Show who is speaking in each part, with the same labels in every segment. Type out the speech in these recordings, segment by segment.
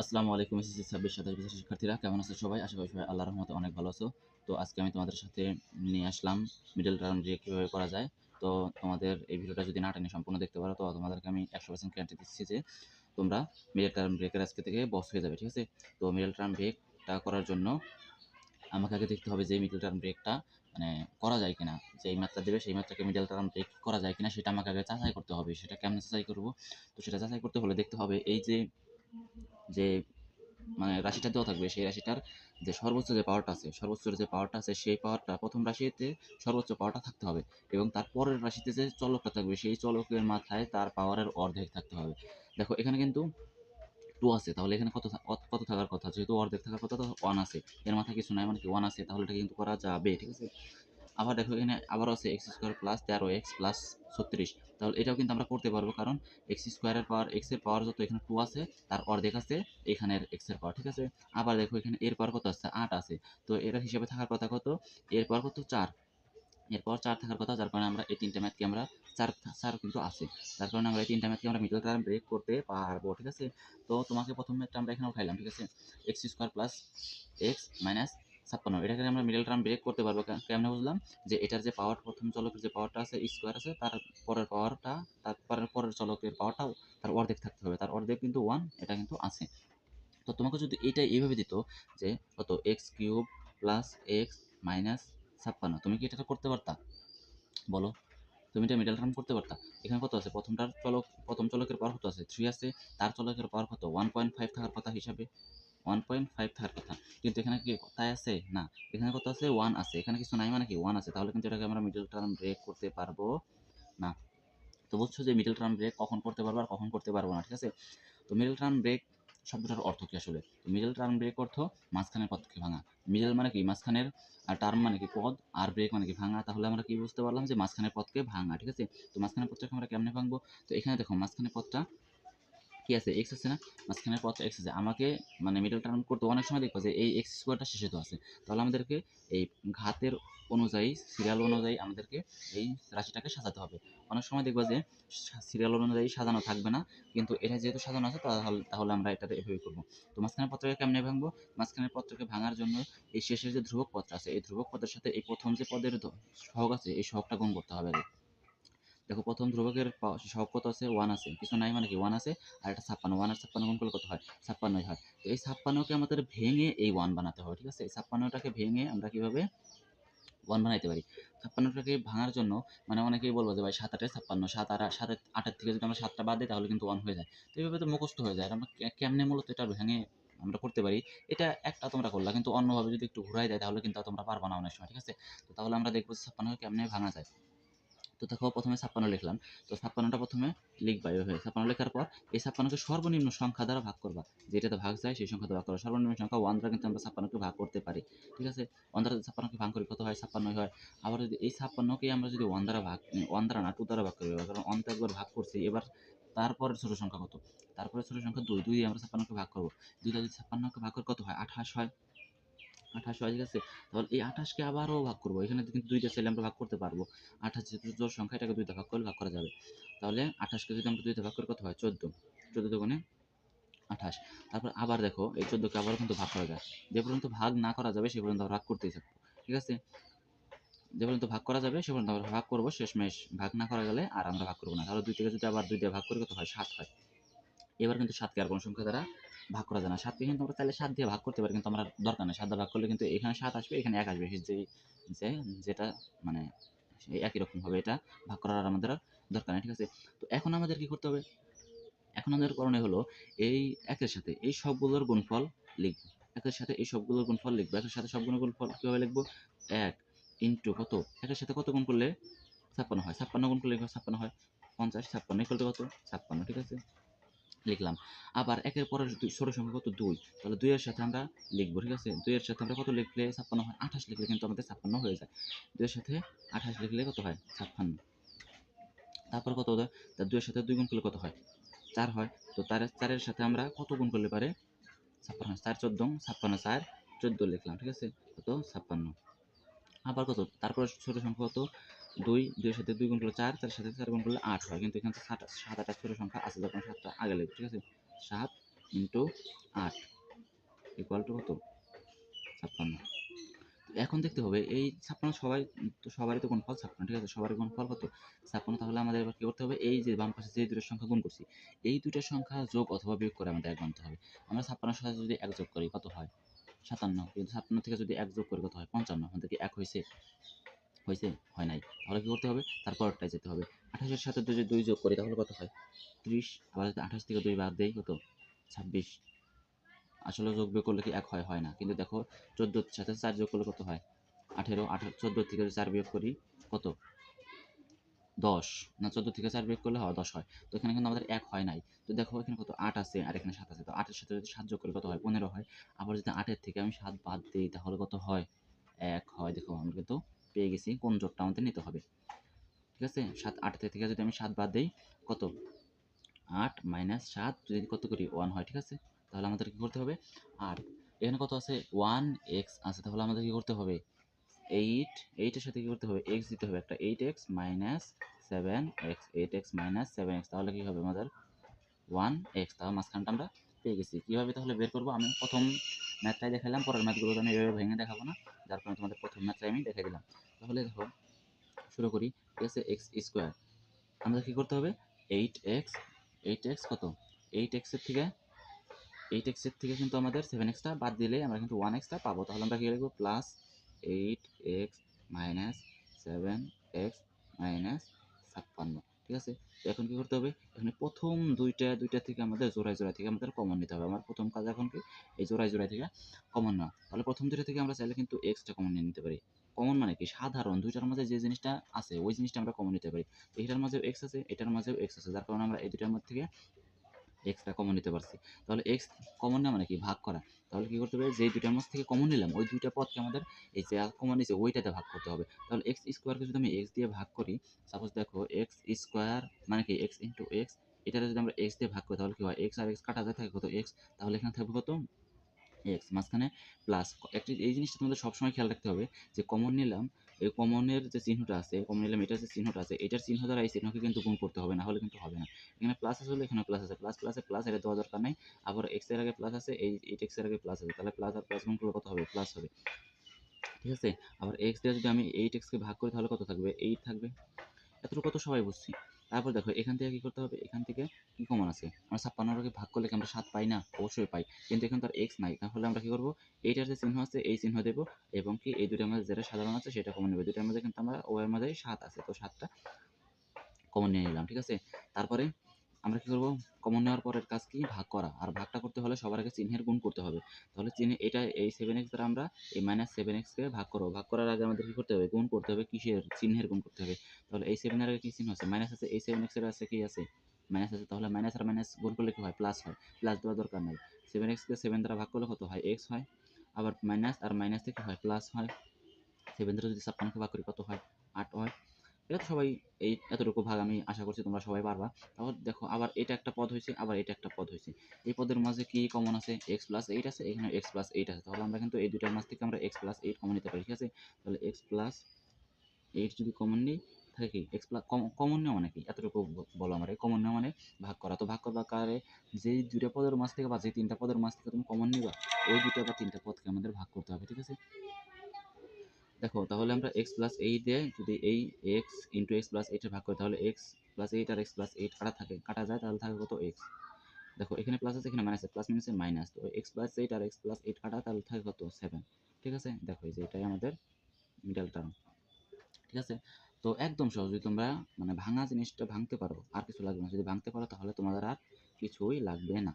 Speaker 1: আসসালামু আলাইকুম এসএসসি ছাব্বিশ সাতাশ বছর শিক্ষার্থীরা, কেমন আছো সবাই? আশা করি সবাই আল্লাহর রহমতে অনেক ভালো আছো। তো আজকে আমি তোমাদের সাথে নিয়ে আসলাম মিডল টার্ম ব্রেক কীভাবে করা যায়। তো তোমাদের এই ভিডিওটা যদি না টেনে সম্পূর্ণ দেখতে পারো, তো তোমাদেরকে আমি একশো পার্সেন্ট গ্যারান্টি দিচ্ছি যে তোমরা মিডল টার্ম ব্রেকের আজকে থেকে বস হয়ে যাবে, ঠিক আছে? তো মিডল টার্ম ব্রেকটা করার জন্য আমাকে আগে দেখতে হবে যে মিডল টার্ম ব্রেকটা মানে করা যায় কিনা, যে এই মাত্রা দেবে, সেই মাত্রাকে মিডল টার্ম ব্রেক করা যায় কিনা, সেটা আমাকে আগে যাচাই করতে হবে, সেটা কেমন যাচাই করব? তো সেটা যাচাই করতে হলে দেখতে হবে এই যে যে মানে রাশিটা দেওয়া থাকবে সেই রাশিটার যে সর্বোচ্চ যে পাওয়ারটা আছে, সর্বোচ্চ যে পাওয়ারটা আছে সেই পাওয়ারটা প্রথম রাশিতে সর্বোচ্চ পাওয়ারটা থাকতে হবে এবং তার পরের রাশিতে যে চলকটা থাকবে সেই চলকের মাথায় তার পাওয়ারের অর্ধেক থাকতে হবে। দেখো, এখানে কিন্তু টু আছে, তাহলে এখানে কত কত- থাকার কথা? যেহেতু অর্ধেক থাকার কথা, তো ওয়ান আছে। এর মাথায় কিছু নাই মানে কি ওয়ান আছে? তাহলে এটা কিন্তু করা যাবে, ঠিক আছে? আবার দেখো এখানে আবারও আছে এক্স স্কোয়ার প্লাস তেরো এক্স প্লাস ছত্রিশ। তাহলে এটাও কিন্তু আমরা করতে পারব, কারণ এক্স স্কোয়ারের পাওয়ার এক্সের পাওয়ার যত এখানে টু আছে, তার অর্ধেক আছে এখানের এক্সের পাওয়ার ঠিক আছে? আবার দেখো এখানে এর পাওয়ার কত আছে আট আছে। তো এটার হিসাবে থাকার কথা কত? এর পাওয়ার কত? চার। এরপর চার থাকার কথা, যার কারণে আমরা এই তিনটা ম্যাথকে আমরা চার চার কিন্তু আছে। যার কারণে আমরা এই তিনটা ম্যাথকে আমরা মিডল টার্ম ব্রেক করতে পারব, ঠিক আছে? তো তোমাকে প্রথম ম্যাথটা আমরা এখানে উঠাইলাম, ঠিক আছে? X square plus x minus ছাপ্পান্ন। এটাকে আমরা মিডল টার্ম ব্রেক করতে পারব? কেমনে বুঝলাম? যে এটার যে পাওয়ার প্রথম চলকের যে পাওয়ারটা আছে স্কোয়ার আছে, তার পরের পাওয়ারটা তার পরের পরের চলকের পাওয়ারটাও তার অর্ধেক থাকতে হবে। তার অর্ধেক কিন্তু ওয়ান এটা কিন্তু আছে। তো তোমাকে যদি এটা এইভাবে দিত যে কত? X cube plus x minus ছাপ্পান্ন। তুমি কি এটা করতে পারতা? বলো। তুমি এটা মিডল টার্ম করতে পারতা? এখানে কত আছে? প্রথমটার চলক প্রথম চলকের পাওয়ার কত আছে? থ্রি আছে। তার চলকের পাওয়ার কত? ওয়ান পয়েন্ট ফাইভ থাকার কথা হিসাবে। ওয়ান পয়েন্ট ফাইভ থাকার কথা কিন্তু এখানে কি তাই আছে? না, এখানে কত আছে? ওয়ান আছে। এখানে কিছু নাই মানে কি ওয়ান আছে? তাহলে কিন্তু এটাকে আমরা মিডল টার্ম ব্রেক করতে পারব না। তো বুঝছ যে মিডল টার্ম ব্রেক কখন করতে পারব আর কখন করতে পারব না, ঠিক আছে? তো মিডল টার্ম ব্রেক শব্দটার অর্থ কি আসলে? মিডল টার্ম ব্রেক অর্থ মাঝখানের পদকে ভাঙা? মিডল মানে কি মাঝখানের, আর টার্ম মানে কি পদ, আর ব্রেক মানে কি ভাঙা? তাহলে আমরা কি বুঝতে পারলাম যে মাঝখানের পথকে ভাঙা, ঠিক আছে? তো মাঝখানের পদটাকে আমরা কেমনে ভাঙবো? তো এখানে দেখো মাঝখানের পদটা কি আছে? এক্স আছে না? মাঝখানের পদটা এক্স আছে। আমাকে মানে মিডল টার্ম করতে অনেক সময় দেখব যে এই এক্স স্কোয়ারটা শেষে তো আছে। তাহলে আমাদেরকে এই ঘাতের অনুযায়ী সিরিয়াল অনুযায়ী আমাদেরকে এই রাশিটাকে সাজাতে হবে। অনেক সময় দেখব যে সিরিয়াল অনুযায়ী সাজানো থাকবে না। কিন্তু এটা যেহেতু সাজানো আছে, তাহলে তাহলে আমরা এটাতে এভাবে করব। তো মাঝখানের পত্রকে কেমনে ভাঙবো? মাঝখানের পত্রকে ভাঙার জন্য এই শেষের যে ধ্রুবক পত্র আছে, এই ধ্রুবক পত্রের সাথে এই প্রথম যে পদের সহগ আছে, এই সহগটা গুণ করতে হবে দেখো প্রথম ধ্রুবকের সহগ কত আছে? ওয়ান আছে। কিছু নাই মানে কি? ওয়ান আছে। আর এটা ছাপ্পান্ন। ওয়ান আর ছাপ্পান্ন গুণ করলে কত হয়? ছাপ্পান্নই হয়। তো এই ছাপ্পান্নকে আমাদের ভেঙে এই ওয়ান বানাতে হবে, ঠিক আছে? এই ছাপ্পান্নটাকে ভেঙে আমরা কীভাবে ওয়ান বানাইতে পারি? ছাপ্পান্নটাকে ভাঙার জন্য মানে অনেকেই বলব যে, ভাই, সাত আটে ছাপ্পান্ন, সাত আর সাত আটের থেকে যদি আমরা সাতটা বাদ দিই, তাহলে কিন্তু ওয়ান হয়ে যায়। তো এইভাবে তো মুখস্থ হয়ে যায়। আমরা কেমনে মূলত এটা ভেঙে আমরা করতে পারি? এটা একটা তোমরা করলা, কিন্তু অন্যভাবে যদি একটু ঘুরাই দেয়, তাহলে কিন্তু তোমরা পারবা না অনেক সময়, ঠিক আছে? তো তাহলে আমরা দেখব ছাপ্পান্নকে কেমনে ভাঙা যায়। তো দেখো প্রথমে ছাপ্পান্ন লিখলাম। তো ছাপ্পান্নটা প্রথমে লিখবা এভাবে। ছাপ্পান্ন লেখার পর এই ছাপ্পান্নকে সর্বনিম্ন সংখ্যা দ্বারা ভাগ করবা। যেটাতে ভাগ যায় সেই সংখ্যা দ্বারা ভাগ করবা। সর্বনিম্ন সংখ্যা ওয়ান দ্বারা কিন্তু আমরা ছাপ্পান্নকে ভাগ করতে পারি। ঠিক আছে? ওয়ান দ্বারা ছাপ্পান্নকে ভাগ করি, কত হয়? ছাপ্পান্ন হয়। আবার যদি এই ছাপ্পান্নকে আমরা যদি ওয়ান দ্বারা ভাগ ওয়ান দ্বারা না টু দ্বারা ভাগ করি, কারণ ওয়ান একবার ভাগ করছি, এবার তারপরে ছোট সংখ্যা কত? তারপরে ছোট সংখ্যা দুই। দুই আমরা ছাপ্পান্নকে ভাগ করব। দুইটা যদি ছাপ্পান্নকে ভাগ করে, কত হয়? আঠাশ হয়। আঠাশ হয় ঠিক আছে তাহলে এই আঠাশকে আবারও ভাগ করব। এখানে কিন্তু দুইটা চাইলে আমরা ভাগ করতে পারব। আঠাশ যেহেতু জোর সংখ্যা, এটাকে দুইটা ভাগ করলে ভাগ করা যাবে। তাহলে আঠাশকে যদি আমরা দুইটা ভাগ করে কত হয়? চোদ্দ। চোদ্দ দোকানে আঠাশ। তারপর আবার দেখো, এই চোদ্দোকে আবার কিন্তু ভাগ করা যায়। যে পর্যন্ত ভাগ না করা যাবে, সে পর্যন্ত ভাগ করতেই থাকব। ঠিক আছে? যে পর্যন্ত ভাগ করা যাবে, সে পর্যন্ত আমরা ভাগ করব। শেষমেশ ভাগ না করা গেলে আর আমরা ভাগ করব না। তাহলে দুই থেকে যদি আবার দুই দিয়ে ভাগ করি, কত হয়? সাত হয়। এবার কিন্তু সাতকে আর কোনো সংখ্যা দ্বারা ভাগ করা যায় না। সাতকে কিন্তু আমরা তাহলে সাত দিয়ে ভাগ করতে পারি, কিন্তু আমরা দরকার নেই। সাত দিয়ে ভাগ করলে কিন্তু এখানে সাত আসবে, এখানে এক আসবে। যে যে, যেটা মানে একই রকম হবে, এটা ভাগ করার আমাদের দরকার নেই, ঠিক আছে? তো এখন আমাদের কি করতে হবে? এখন আমাদের করণীয় হলো এই একের সাথে এই সবগুলোর গুণফল লিখব। একের সাথে এই সবগুলোর গুণফল লিখব। একের সাথে সবগুলোর গুণফল কীভাবে লিখব? এক ইন্টু কত? একের সাথে কত গুণ করলে ছাপ্পান্ন হয়? ছাপ্পান্ন গুণ করলে ছাপ্পান্ন হয়? পঞ্চাশ, ছাপ্পান্ন কত? ছাপ্পান্ন, ঠিক আছে? লিখলাম। আবার একের দুই ষোলো সংখ্যা কত? দুই। তাহলে দুইয়ের সাথে আমরা লিখব, ঠিক আছে? দুইয়ের সাথে আমরা কত লিখলে? ছাপ্পান্ন হয়। আঠাশ লিখলে কিন্তু আমাদের ছাপ্পান্ন হয়ে যায়। দুইয়ের সাথে আঠাশ লিখলে কত হয়? ছাপ্পান্ন। তারপর কত তার দুইয়ের সাথে দুই গুণ করলে কত হয়? চার হয়। তো তার, চারের সাথে আমরা কত গুণ করলে পারে? ছাপ্পান্ন। চার চোদ্দ, ছাপ্পান্ন চার, চোদ্দ লিখলাম, ঠিক আছে? কত? ছাপ্পান্ন। আবার কত? তারপর ছোট সংখ্যা কত? দুই, দুইয়ের সাথে দুই গুণ করলে চার, চারের সাথে চার গুণ করলে আট হয়। কিন্তু এখানে সাত সাত আট ছোট সংখ্যা আছে, যখন সাতটা আগে লিখবে ঠিক আছে? সাত ইন্টু আট ইকুয়াল টু কত? ছাপ্পান্ন। এখন দেখতে হবে, এই ছাপ্পান্ন সবাই তো সবারই তো গুণফল ছাপ্পান্ন, ঠিক আছে? সবারই গুণফল কত? ছাপ্পান্ন, তাহলে আমাদের এবার কী করতে হবে? এই যে বাম পাশে যে দুটোর সংখ্যা গুণ করছি, এই দুটোর সংখ্যা যোগ অথবা বিয়োগ করে আমাদের এক মানতে হবে। আমরা ছাপ্পান্নের সাথে যদি এক যোগ করি, কত হয়? সাতান্ন। কিন্তু সাতান্ন থেকে যদি এক যোগ করি, কত হয়? পঞ্চান্ন। আমাদের কি এক হয়েছে? হয়েছে হয় নাই। তাহলে কী করতে হবে? তারপরটায় যেতে হবে। আঠাশের সাথে যদি দুই যোগ করি, তাহলে কত হয়? ত্রিশ, আবার যদি আঠাশ থেকে দুই বাদ দেই, কত? ছাব্বিশ। আসলে যোগ বিয়োগ করলে কি এক হয়? হয় না। কিন্তু দেখো, চোদ্দোর সাথে চার যোগ করলে কত হয়? আঠেরো আঠারো চোদ্দ থেকে চার বিয়োগ করি, কত? দশ। না চোদ্দ থেকে চার বিয়োগ করলে হয়, দশ হয়। তো এখানে কিন্তু আমাদের এক হয় নাই। তো দেখো, এখানে কত? আট আছে আর এখানে সাত আছে। তো আটের সাথে যদি সাত যোগ করি, কত হয়? পনেরো হয়। আবার যদি আটের থেকে আমি সাত বাদ দিই, তাহলে কত হয়? এক হয়। দেখো আমরা কিন্তু পেয়ে গেছি, কোন জোটটা আমাদের নিতে হবে। ঠিক আছে? সাত, আট থেকে যদি আমি সাত বাদ দিই, কত? আট মাইনাস সাত, যদি কত করি, ওয়ান হয়, ঠিক আছে? তাহলে আমাদের কি করতে হবে? আর এখানে কত আছে? ওয়ান এক্স আছে, তাহলে আমাদের কি করতে হবে? এইট এইটের সাথে কি করতে হবে? এক্স দিতে হবে একটা। Eight x minus seven x, eight x minus seven x, তাহলে কি হবে আমাদের? One x. তাহলে মাঝখানটা আমরা পেয়ে গেছি। কীভাবে তাহলে বের করব? আমি প্রথম ম্যাথটাই দেখালাম পরের ম্যাথগুলো আমি এভাবে ভেঙে দেখাবো না। যার কারণে তোমাদের প্রথম ম্যাথটাই আমি দেখে দিলাম। তাহলে দেখো শুরু করি আছে এক্স স্কোয়ার আমাদের কী করতে হবে? এইট এক্স এইট এক্স কত? এইট এক্সের থেকে এইট এক্সের থেকে কিন্তু আমাদের সেভেন এক্সটা বাদ দিলে আমরা কিন্তু ওয়ান এক্সটা পাবো। তাহলে আমরা কী লিখব? Plus eight x minus seven x minus ছাপ্পান্ন। ঠিক আছে? তো এখন কী করতে হবে? এখানে প্রথম দুইটা দুইটা থেকে আমাদের জোড়ায় জোড়ায় থেকে আমাদের কমন নিতে হবে। আমার প্রথম কাজ এখন কি? এই জোড়ায় জোড়ায় থেকে কমন নেওয়া। তাহলে প্রথম দুইটা থেকে আমরা চাইলে কিন্তু এক্সটা কমন নিয়ে নিতে পারি। কমন মানে কি? সাধারণ। দুইটার মাঝে যে জিনিসটা আছে, ওই জিনিসটা আমরা কমন নিতে পারি। এটার মাঝেও এক্স আছে, এটার মাঝেও এক্স আছে। যার কারণে আমরা এই দুইটার মধ্যে থেকে এক্সটা কমন নিতে পারছি। তাহলে এক্স কমন নেওয়া মানে কি? ভাগ করা। তাহলে কি করতে হবে? যে দুইটার মধ্যে থেকে কমন নিলাম, ওই দুইটা পদকে আমাদের এই যে কমন নিয়েছে ওইটাতে ভাগ করতে হবে। তাহলে এক্স স্কোয়ারকে যদি আমি এক্স দিয়ে ভাগ করি সাপোজ দেখো এক্স স্কোয়ার মানে কি? এক্স ইন্টু এক্স এটাতে যদি আমরা এক্স দিয়ে ভাগ করি, তাহলে কি হয়? এক্স আর এক্স কাটা যায় থাকে কত? এক্স তাহলে এখানে থাকবে কত? এক্স মাঝখানে প্লাস একটি, এই জিনিসটা তোমাদের সবসময় খেয়াল রাখতে হবে যে কমন নিলাম, এই কমনের যে চিহ্নটা আছে কমন নিলাম, এটার যে চিহ্নটা আছে, এটার চিহ্ন দ্বারা এই চিহ্নকে কিন্তু গুণ করতে হবে না হলে কিন্তু হবে না। এখানে প্লাস আসলে এখানে প্লাস আছে। প্লাস প্লাসে প্লাস এটা দেওয়া দরকার নেই। আবার এক্সের আগে প্লাস আছে, এই এইট এক্সের আগে প্লাস আছে। তাহলে প্লাস আর প্লাস গুণ করলে কত হবে? প্লাস হবে। ঠিক আছে? আবার এক্স দিয়ে যদি আমি এইট এক্সকে ভাগ করি, তাহলে কত থাকবে? এইট থাকবে। এতটুকু কত সবাই বুঝছি। তারপর দেখো, এখান থেকে কি করতে হবে? এখান থেকে কি কমন আছে? আমরা ছাপ্পান্নটাকে ভাগ করলে কি আমরা সাত পাই না? অবশ্যই পাই। কিন্তু এখন তো আর এক্স নাই। তাহলে আমরা কি করব? এইটার যে চিহ্ন আছে, এই চিহ্ন দেবো এবং কি এই দুটার মধ্যে যেটা সাধারণ আছে, সেটা কমন নেবে। দুটার মধ্যে কিন্তু আমরা ওয়ের মধ্যে সাত আছে। তো সাতটা কমন নিয়ে নিলাম, ঠিক আছে? তারপরে আমরা কি করব? কমন নেওয়ার পরের কাজ কি? ভাগ করা। আর ভাগটা করতে হলে সবার আগে চিহ্নের গুণ করতে হবে। তাহলে চিহ্নে এটা, এই সেভেন এক্স দ্বারা আমরা এই মাইনাস সেভেন এক্সকে ভাগ করব। ভাগ করার আগে আমাদের কি করতে হবে? গুণ করতে হবে কিসের? চিহ্নের গুণ করতে হবে। তাহলে এই সেভেনের আগে কি চিহ্ন আছে? মাইনাস আছে। এই সেভেন এক্সের আছে কি আছে? মাইনাস আছে। তাহলে মাইনাস আর মাইনাস গুণ করলে কি হয়? প্লাস হয়। প্লাস দেওয়ার দরকার নাই। সেভেন এক্সকে সেভেন দ্বারা ভাগ করলে কত হয়? এক্স হয়। আবার মাইনাস আর মাইনাস থেকে হয়? প্লাস হয়। সেভেন দ্বারা যদি ছাপ্পান্নকে ভাগ করি, কত হয়? আট হয়। এটা তো সবাই এই এতটুকু ভাগ আমি আশা করছি তোমরা সবাই পারবা। তারপর দেখো, আবার এটা একটা পদ হয়েছে, আবার এটা একটা পদ হয়েছে। এই পদের মাঝে কি কমন আছে? এক্স প্লাস এইট আছে, এখানে এক্স প্লাস এইট আছে। তাহলে আমরা কিন্তু এই দুটার মাঝ থেকে আমরা এক্স প্লাস এইট কমন নিতে পারি, ঠিক আছে? তাহলে এক্স প্লাস এইট যদি কমন নিই, থাকে কি? এক্স প্লাস কমন নেওয়া মানে কি? এতটুকু বলো আমার। এই কমন নেওয়া মানে ভাগ করা। তো ভাগ করবা কারে? যেই দুটা পদের মাঝ থেকে বা যে তিনটা পদের মাঝ থেকে তুমি কমন নিবা, ওই দুটা বা তিনটা পদকে আমাদের ভাগ করতে হবে, ঠিক আছে? দেখো, তাহলে আমরা এক্স প্লাস এইট দিয়ে যদি এই এক্স ইন্টু এক্স প্লাস এইটের ভাগ করি, তাহলে এক্স প্লাস এইট আর এক্স প্লাস এইট কাটা থাকে, কাটা যায়, তাহলে থাকে কত এক্স দেখো, এখানে প্লাস আছে, এখানে মাইনাস আছে প্লাস মাইনাসে মাইনাস তো এক্স প্লাস এইট আর এক্স প্লাস এইট কাটা, তাহলে থাকে কত? সেভেন ঠিক আছে? দেখো, এই যে এটাই আমাদের মিডল টার্ম ঠিক আছে? তো একদম সহজ, যদি তোমরা মানে ভাঙা জিনিসটা ভাঙতে পারো, আর কিছু লাগবে না, যদি ভাঙতে পারো, তাহলে তোমাদের আর কিছুই লাগবে না।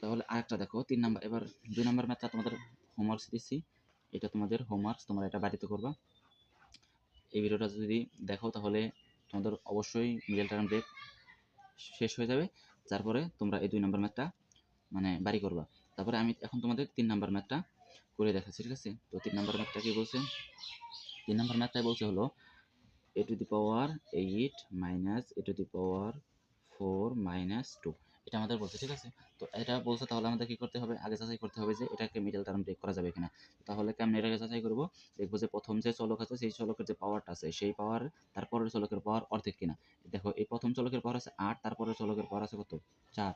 Speaker 1: তাহলে আরেকটা দেখো, তিন নাম্বার, এবার দুই নাম্বার ম্যাথটা তোমাদের হোমওয়ার্কস দিচ্ছি। এটা তোমাদের হোমওয়ার্কস তোমরা এটা বাড়িতে করবা। এই ভিডিওটা যদি দেখো, তাহলে তোমাদের অবশ্যই মিডল টার্ম ব্রেক শেষ হয়ে যাবে। তারপরে তোমরা এই দুই নাম্বার ম্যাথটা মানে বাড়ি করবা। তারপরে আমি এখন তোমাদের তিন নাম্বার ম্যাথটা করে দেখাচ্ছি, ঠিক আছে? তো তিন নাম্বার ম্যাথটা কি বলছে? তিন নাম্বার ম্যাথটাই বলছে হলো a to the power eight minus a to the power four minus two এটা আমাদের বলছে, ঠিক আছে? তো এটা বলছে, তাহলে আমাদের কি করতে হবে? আগে যাচাই করতে হবে যে এটাকে মিডল টার্ম ব্রেক করা যাবে কিনা। তাহলে কেমন এটাকে যাচাই করব? দেখব যে প্রথম যে চলক আছে, সেই চলকের যে পাওয়ারটা আছে, সেই পাওয়ার তারপরের চলকের পাওয়ার অর্ধেক কিনা। দেখো, এই প্রথম চলকের পাওয়ার আছে আট, তারপরের চলকের পাওয়ার আছে কত? চার।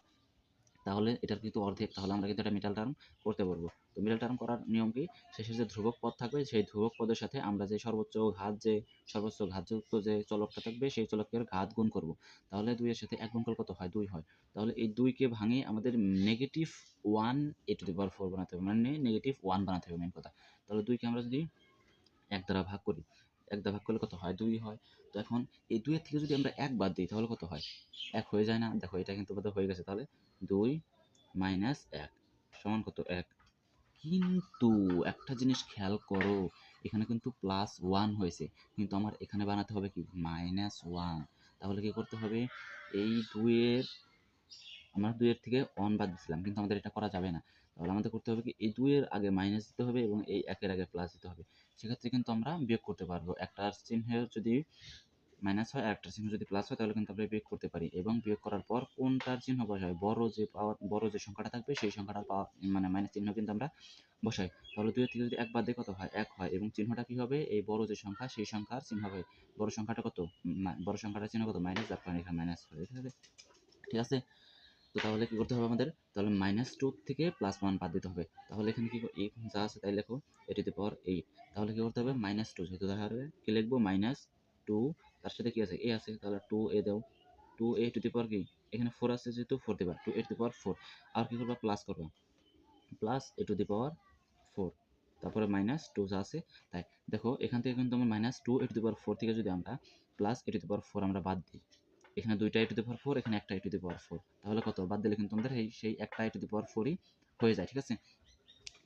Speaker 1: তাহলে এটার কিন্তু অর্ধেক, তাহলে আমরা কিন্তু এটা মিডল টার্ম করতে পারব। তো মিডল টার্ম করার নিয়ম কি? শেষে যে ধ্রুবক পদ থাকবে, সেই ধ্রুবক পদের সাথে আমরা যে সর্বোচ্চ ঘাত যে, সর্বোচ্চ ঘাতযুক্ত যে চলকটা থাকবে, সেই চলকের ঘাত গুণ করব। তাহলে দুইয়ের সাথে এক গুণ করলে কত হয়? দুই হয়। তাহলে এই দুইকে ভাঙে আমাদের negative one a to the power four বানাতে হবে। মানে নেগেটিভ ওয়ান বানাতে হবে মেন কথা। তাহলে দুইকে আমরা যদি এক দ্বারা ভাগ করি এক ভাগ করলে কত হয়? দুই হয়। তো এখন এই দুইয়ের থেকে যদি আমরা এক বাদ দিই, তাহলে কত হয়? এক হয়ে যায় না? দেখো, এটা কিন্তু বোধহয় হয়ে গেছে। তাহলে দুই মাইনাস এক সমান কত? এক। কিন্তু একটা জিনিস খেয়াল করো, এখানে কিন্তু প্লাস ওয়ান হয়েছে। কিন্তু আমার এখানে বানাতে হবে কি? মাইনাস ওয়ান তাহলে কি করতে হবে? এই দুইয়ের, আমরা দুইয়ের থেকে অন বাদ দিয়েছিলাম কিন্তু আমাদের এটা করা যাবে না। তাহলে আমাদের করতে হবে কি, এই দুইয়ের আগে মাইনাস দিতে হবে এবং এই একের আগে প্লাস দিতে হবে। সেক্ষেত্রে কিন্তু আমরা বিয়োগ করতে পারব। একটার চিহ্নের যদি মাইনাস হয় আর একটার চিহ্ন যদি প্লাস হয়, তাহলে কিন্তু আমরা বিয়োগ করতে পারি। এবং বিয়োগ করার পর কোনটার চিহ্ন বসাই? বড় যে পাওয়ার বড় যে সংখ্যাটা থাকবে, সেই সংখ্যাটা পাওয়া মানে মাইনাস চিহ্ন কিন্তু আমরা বসাই। তাহলে দুইয়ের থেকে যদি এক বাদ দিয়ে কত হয়? এক হয়। এবং চিহ্নটা কি হবে? এই বড় যে সংখ্যা, সেই সংখ্যার চিহ্ন হবে। বড় সংখ্যাটা কত? বড় সংখ্যাটার চিহ্ন কত? মাইনাস যার কারণে এখানে মাইনাস হবে ঠিক আছে ঠিক আছে? তো তাহলে কি করতে হবে আমাদের? তাহলে মাইনাস টু থেকে প্লাস ওয়ান বাদ দিতে হবে। তাহলে এখানে কি এই যা আছে তাই লেখো এটি টু পাওয়ার এইট তাহলে কি করতে হবে? মাইনাস টু যেহেতু হবে কি লিখব? মাইনাস টু তার সাথে কি আছে? এ আছে, তাহলে টু এ দাও। টু এ টু দি পাওয়ার কি? এখানে ফোর আছে যেহেতু ফোর দিবা। Two a to the power four আর কি করবা? প্লাস করবা। Plus a to the power four তারপরে মাইনাস টু যা আছে, তাই। দেখো, এখান থেকে কিন্তু আমার minus two a to the power four থেকে যদি আমরা plus a to the power four আমরা বাদ দিই। এখানে দুইটা এ টু দি পাওয়ার ফোর এখানে একটা এ টু দি পাওয়ার ফোর তাহলে কত? বাদ দিলে কিন্তু আমাদের এই, সেই একটা এ টু দি পাওয়ার ফোরই হয়ে যায়, ঠিক আছে?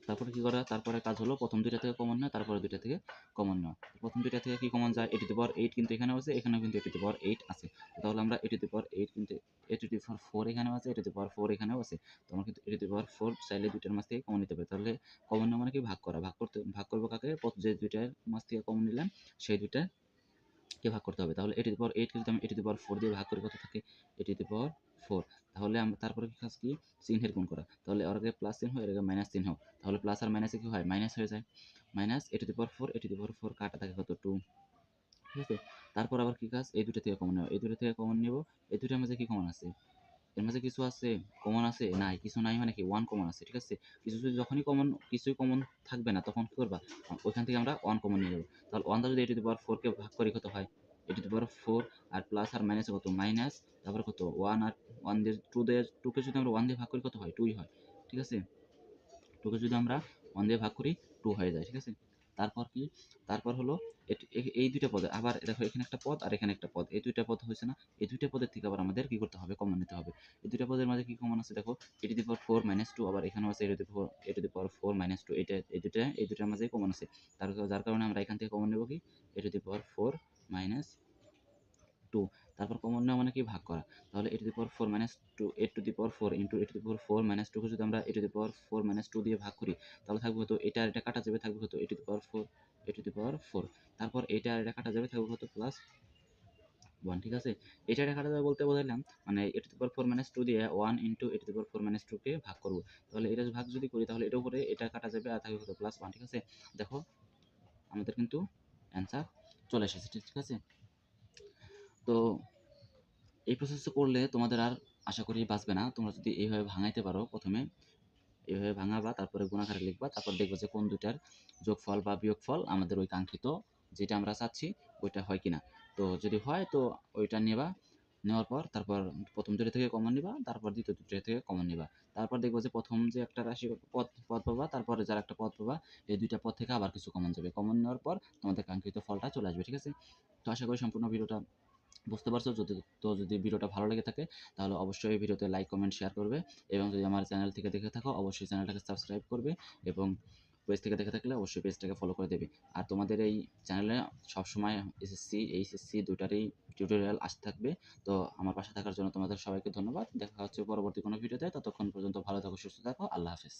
Speaker 1: তারপরে কি করা? তারপরে কাজ হলো প্রথম দুইটা থেকে কমন নেওয়া, তারপরে দুইটা থেকে কমন নেওয়া। প্রথম দুইটা থেকে কি কমন যায়? এ টু দি পাওয়ার এইট কিন্তু এখানেও আছে, এখানেও কিন্তু এ টু দি পাওয়ার এইট আছে। তাহলে আমরা এ টু দি পাওয়ার এইট কিন্তু এ টু দি পাওয়ার ফোর এখানেও আছে a two the power four এখানেও আছে। তো আমরা কিন্তু এ টু দি পাওয়ার ফোর চাইলে দুইটার মাছ থেকে কমন নিতে পারি। তাহলে কমন নেওয়া মানে কি? ভাগ করা। ভাগ করতে, ভাগ করব কাকে? যে দুইটার মাছ থেকে কমন নিলাম, সেই দুইটা কে ভাগ করতে হবে? তাহলে এটি পর এইট কিন্তু আমি এটি পর ফোর দিয়ে ভাগ করে, কত থাকে? এটি পর ফোর তাহলে আমরা তারপরে কি কাজ কি? চিহ্নের গুণ করা। তাহলে ওর আগে প্লাস চিহ্ন, এর আগে মাইনাস চিহ্ন। তাহলে প্লাস আর মাইনাসে কি হয়? মাইনাস হয়ে যায়। মাইনাস এটি পর ফোর এটি পর ফোর কাটা থাকে কত? টু ঠিক আছে? তারপর আবার কি কাজ? এই দুটো থেকে কমন নেব এই দুটো থেকে কমন নেব। এই দুটোর মাঝে কি কমন আছে? এর মাঝে কিছু আছে কমন আছে? নাই, কিছু নাই মানে কি? ওয়ান কমন আছে, ঠিক আছে? কিছু যদি যখনই কমন কিছুই কমন থাকবে না, তখন কি করবা? ওইখান থেকে আমরা ওয়ান কমন নিয়ে নেব। তাহলে ওয়ান দ্বারা যদি এ টু দি পাওয়ার ফোরকে ভাগ করি কত হয়? এ টু পাওয়ার ফোর আর প্লাস আর মাইনাসে কত? মাইনাস তারপর কত? ওয়ান আর ওয়ান দিয়ে টু দিয়ে টুকে যদি আমরা ওয়ান দিয়ে ভাগ করি, কত হয়? টুই হয়, ঠিক আছে? টুকে যদি আমরা ওয়ান দিয়ে ভাগ করি টু হয়ে যায়, ঠিক আছে? তারপর কি? তারপর হলো এট- এই দুইটা পদে, আবার দেখো এখানে একটা পদ আর এখানে একটা পদ। এই দুইটা পদ হয়েছে না? এই দুইটা পদের থেকে আবার আমাদের কি করতে হবে? কমন নিতে হবে। এই দুইটা পদের মাঝে কি কমন আছে? দেখো a two the power four minus two আবার এখানেও আছে a two the four a two the power four minus two এটা, এই দুইটা, এই দুইটার মাঝে কমন আছে। তার, যার কারণে আমরা এখান থেকে কমন নেব কি? A two the power four minus two তারপর কমন নেওয়া মানে কি? ভাগ করা। তাহলে a the power four minus two a two the power four into a two the power four minus টুকে যদি আমরা a two the power four minus two দিয়ে ভাগ করি, তাহলে থাকবে হতো এটা আর এটা কাটা যাবে, থাকবে হতো a two the power four a two the power four তারপর এটা আর এটা কাটা যাবে, থাকবে হতো প্লাস ওয়ান ঠিক আছে? এটা এটা কাটা যাবে বলতে বোঝালাম মানে a two power four minus two দিয়ে one into a two power four minus টুকে ভাগ করব। তাহলে এটা ভাগ যদি করি, তাহলে এটার উপরে এটা কাটা যাবে আর থাকবে প্লাস ওয়ান ঠিক আছে? দেখো, আমাদের কিন্তু অ্যান্সার চলে এসেছে, ঠিক আছে? তো এই প্রসেসটা করলে তোমাদের আর আশা করি বাঁচবে না। তোমরা যদি এইভাবে ভাঙাইতে পারো প্রথমে, এইভাবে ভাঙাবা, তারপরে গুণাকারে লিখবা, তারপর দেখবে যে কোন দুইটার যোগফল বা বিয়োগফল আমাদের ওই কাঙ্ক্ষিত যেটা আমরা চাচ্ছি, ওইটা হয় কিনা। তো যদি হয় তো ওইটা নেবা, নেওয়ার পর তারপর প্রথম দুটো থেকে কমন নিবা, তারপর দ্বিতীয় দুটো থেকে কমন নিবা। তারপর দেখব যে প্রথম যে একটা রাশি পদ পদ পাবা, তারপরে যার একটা পদ পাবা, এই দুইটা পদ থেকে আবার কিছু কমন যাবে। কমন নেওয়ার পর তোমাদের কাঙ্ক্ষিত ফলটা চলে আসবে, ঠিক আছে? তো আশা করি সম্পূর্ণ ভিডিওটা বুঝতে পারছ? যদি তো যদি ভিডিওটা ভালো লেগে থাকে, তাহলে অবশ্যই ভিডিওতে লাইক কমেন্ট শেয়ার করবে এবং যদি আমার চ্যানেল থেকে দেখে থাকো, অবশ্যই চ্যানেলটাকে সাবস্ক্রাইব করবে এবং পেজ থেকে দেখে থাকলে অবশ্যই পেজটাকে ফলো করে দেবে। আর তোমাদের এই চ্যানেলে সবসময় এসএসসি এইচএসসি দুটারই টিউটোরিয়াল আসতে থাকবে। তো আমার পাশে থাকার জন্য তোমাদের সবাইকে ধন্যবাদ। দেখা হচ্ছে পরবর্তী কোনো ভিডিওতে। ততক্ষণ পর্যন্ত ভালো থাকো, সুস্থ থাকো। আল্লাহ হাফেজ।